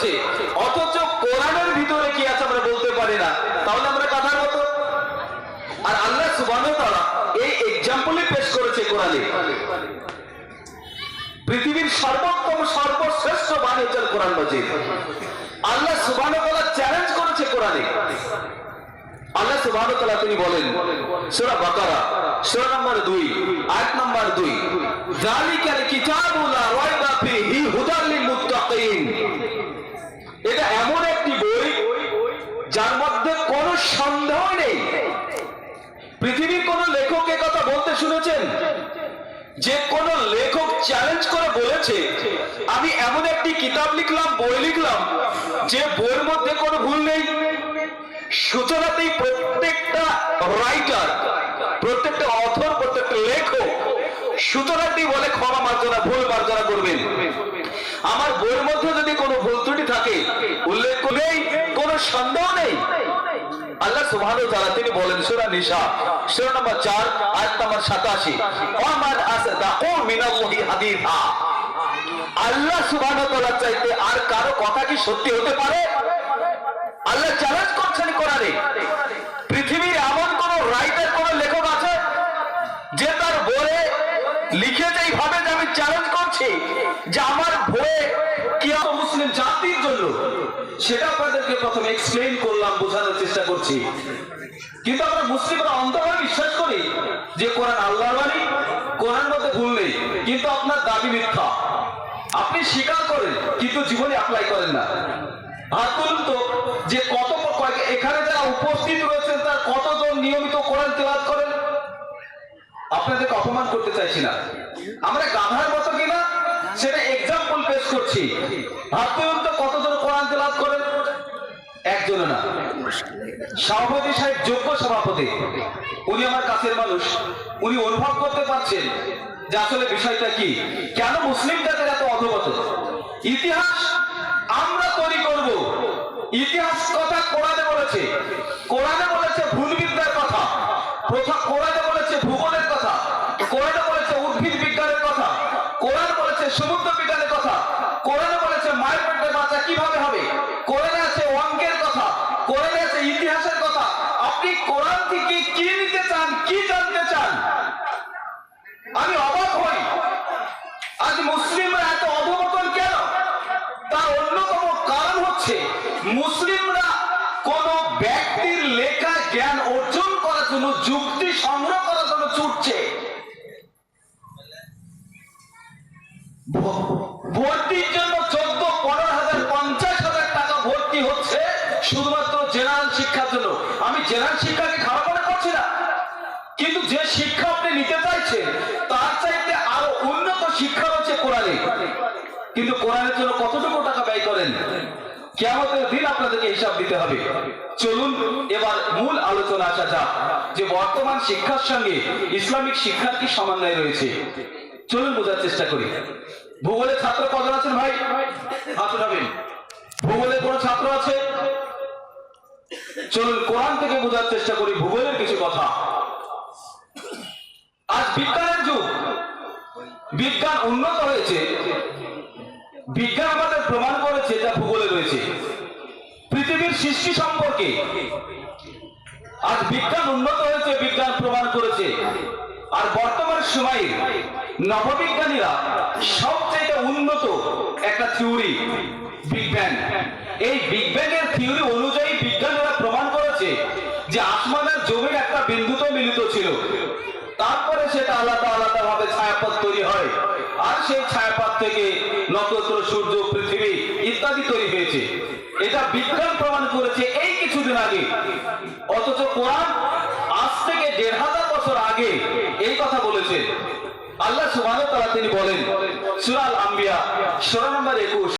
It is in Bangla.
করছে। অথচ কোরআনের ভিতরে কি আছে আমরা বলতে পারি না। তাহলে আমরা কাঁথার মতো? আর আল্লাহ ওয়া এই এক্সাম্পলই পেশ করেছে কোরআনে। পৃথিবীর সর্বোত্তম, সর্বশ্রেষ্ঠ বাণী হচ্ছে কোরআন মজিদ। আল্লাহ ওয়া চ্যালেঞ্জ করেছে কোরআনে। আল্লাহ ওয়া তিনি বলেন, সূরা বাকারা, সূরা নম্বর 2 আয়াত নম্বর 2 যালিকাল কিতাবু লা রাইবা ফিহি হুদাল লিল মুত্তাকিন এটা এমন একটি বই যার মধ্যে কোনো সন্দেহ নেই। পৃথিবীর কোন লেখক এ কথা বলতে শুনেছেন? যে কোন লেখক চ্যালেঞ্জ করে বলেছে, আমি এমন একটি কিতাব লিখলাম, বই লিখলাম, যে বইয়ের মধ্যে কোনো ভুল নেই। সুতরাতেই প্রত্যেকটা রাইটার প্রত্যেকটা অথর প্রত্যেকটা লেখক সুতরাতেই বলে, ক্ষমা মার্জনা, ভুল মার্জনা করবেন। আমার বইয়ের মধ্যে যদি কোনো ভুল ত্রুটি থাকে, উল্লেখ কোনো সন্দেহ নেই। আল্লাহ তাআলা তিনি বলেন নম্বর 4 আয়াত নম্বর 87 ওয়ামান আসদাকু মিনাল্লাহি হাদিসা। আল্লাহ সুবহানাহু ওয়া তাআলা চাইতে আর কারও কথা কি সত্যি হতে পারে? আল্লাহ লিখেছে এইভাবে যে আমি চ্যালেঞ্জ করছি যে আমার বইয়ে কি মুসলিম জাতির জন্য, সেটা আপনাদেরকে প্রথমে এক্সপ্লেইন করলাম, বোঝানোর চেষ্টা করছি। কিন্তু আমরা মুসলিমরা অন্তভাবে বিশ্বাস করি যে কোরআন আল্লাহর বাণী কোরআন মধ্যে ভুল নেই, কিন্তু আপনার দাবি মিথ্যা। আপনি স্বীকার করেন, কিন্তু জীবনে অ্যাপ্লাই করেন না। হাত তুলুন তো, যে কত এখানে যারা উপস্থিত রয়েছেন, তার কতজন নিয়মিত কোরআন তেলাওয়াত করেন? আপনাদেরকে অপমান করতে চাইছি না। আমরা গাধার মতো কিনা, সেটা এক্সাম্পল পেশ করছি। হাত তুলুন তো কতজন কোরআন তেলাওয়াত করেন? একজনও না। সভাপতি সাহেব যোগ্য সভাপতি। উনি আমার কাছের মানুষ। উনি অনুভব করতে পারছেন যে আসলে বিষয়টা কি। কেন মুসলিম জাতির এত অধগত ইতিহাস আমরা তৈরি করব। ইতিহাস কথা কোরআনে বলেছে। কোরআনে বলেছে ভুল বিদ্যার কথা। প্রথা কোরআনে বলেছে ভূগোলের কথা কোরআনে বলেছে উদ্ভিদ বিজ্ঞানের কথা কোরআন বলেছে সমুদ্র বিজ্ঞানের কথা কোরআনে বলেছে মায়ের পেটে বাচ্চা কীভাবে হবে কোরআনে আছে অঙ্কের কথা কোরআনে আছে ইতিহাসের কথা আপনি কোরআন থেকে কি নিতে চান, কি জানতে চান? আমি অবাক হই। আজ মুসলিমরা এত অধপতন কেন? তার অন্যতম কারণ হচ্ছে মুসলিমরা কোন ব্যক্তির লেখা জ্ঞান অর্জন করার জন্য, যুক্তি সংগ্রহ করার জন্য ছুটছে। ভর্তির জন্য চোদ্দ, পনেরো হাজার, পঞ্চাশ হাজার টাকা ভর্তি হচ্ছে শুধুমাত্র জেনারেল শিক্ষাকে খারাপ মনে করছি না। কিন্তু যে শিক্ষা আপনি নিতে চাইছেন, তার চাইতে আরও উন্নত শিক্ষা হচ্ছে কোরআনে। কিন্তু কোরআনের জন্য কতটুকু টাকা ব্যয় করেন? দিন আপনাদেরকে হিসাব দিতে হবে। চলুন, এবার মূল আলোচনা আসা যাক যে বর্তমান শিক্ষার সঙ্গে ইসলামিক শিক্ষার কি সমন্বয় রয়েছে। চলুন বোঝার চেষ্টা করি। ভূগোলের ছাত্র কজন আছেন ভাই? হাত উঠাবেন ভূগোলের কোন ছাত্র আছে চলুন কোরআন থেকে বোঝার চেষ্টা করি, ভূগোলের কিছু কথা। আজ বিজ্ঞানের যুগ। বিজ্ঞান উন্নত হয়েছে। বিজ্ঞান আমাদের প্রমাণ করেছে যা ভূগোলে রয়েছে। পৃথিবীর সৃষ্টি সম্পর্কে। আজ বিজ্ঞান উন্নত হয়েছে, বিজ্ঞান প্রমাণ করেছে। আর বর্তমান সময়ে নববিজ্ঞানীরা সবচেয়ে উন্নত একটা থিওরি বিগ ব্যাং এই বিগ ব্যাং এর থিওরি অনুযায়ী বিজ্ঞানীরা প্রমাণ করেছে যে আসমানের জমির একটা বিন্দুতে মিলিত ছিল। তারপরে সেটা আলাদা আলাদা ভাবে ছায়াপথ তৈরি হয়। আর সেই ছায়াপথ থেকে নক্ষত্র, সূর্য, পৃথিবী ইত্যাদি তৈরি হয়েছে। এটা বিজ্ঞান প্রমাণ করেছে এই কিছুদিন আগে। অথচ কোরআন আজ থেকে দেড় হাজার বছর আগে এই কথা আল্লাহ সুবাহ তিনি বলেন সুরাল আম্বিয়া সূরা নম্বর 21